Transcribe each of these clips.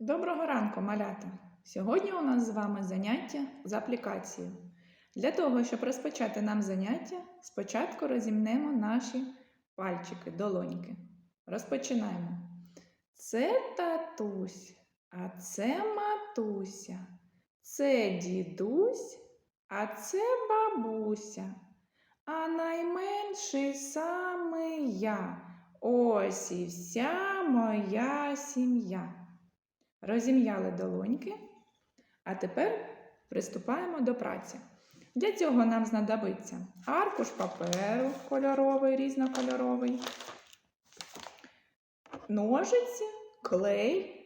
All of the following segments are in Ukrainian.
Доброго ранку, малята! Сьогодні у нас з вами заняття з аплікацією. Для того, щоб розпочати нам заняття, спочатку розімнемо наші пальчики, долоньки. Розпочинаємо. Це татусь, а це матуся, це дідусь, а це бабуся. А найменший саме я. Ось і вся моя сім'я. Розім'яли долоньки, а тепер приступаємо до праці. Для цього нам знадобиться аркуш паперу кольоровий, різнокольоровий, ножиці, клей.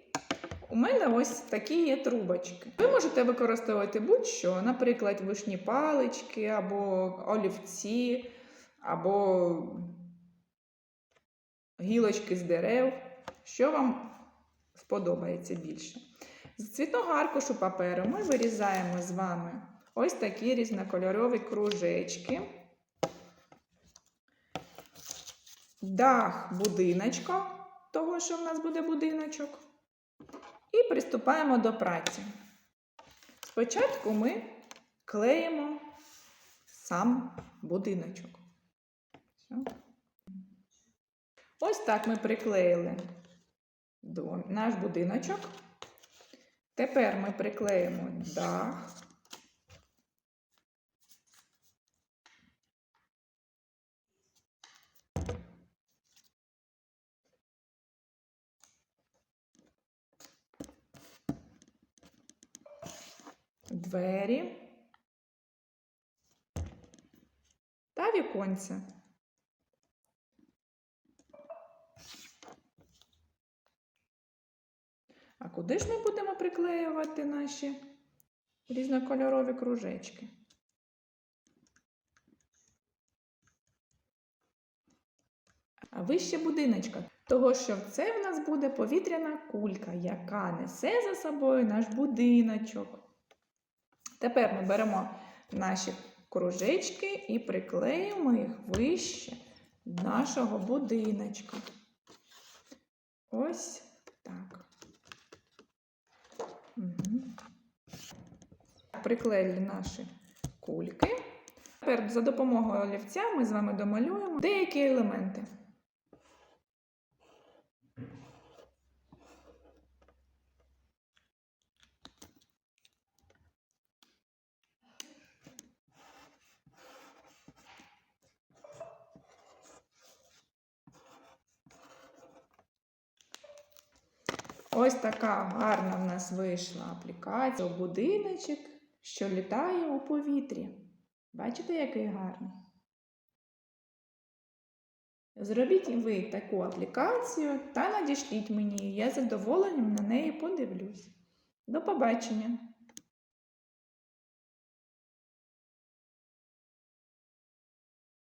У мене ось такі є трубочки. Ви можете використовувати будь-що, наприклад, вишні палички, або олівці, або гілочки з дерев. Що вам сподобається більше. З цвітного аркушу паперу ми вирізаємо з вами ось такі різнокольорові кружечки, дах будиночка, того, що в нас буде будиночок. І приступаємо до праці. Спочатку ми клеїмо сам будиночок. Ось так ми приклеїли до наш будиночок. Тепер ми приклеїмо дах. Двері та віконце. А куди ж ми будемо приклеювати наші різнокольорові кружечки? А вище будиночка, того що це в нас буде повітряна кулька, яка несе за собою наш будиночок. Тепер ми беремо наші кружечки і приклеїмо їх вище нашого будиночка. Ось так. Угу. Приклеїли наші кульки. Тепер за допомогою олівця ми з вами домалюємо деякі елементи. Ось така гарна в нас вийшла аплікація, будиночок, що літає у повітрі. Бачите, який гарний? Зробіть ви таку аплікацію та надішліть мені, я задоволенням на неї подивлюсь. До побачення!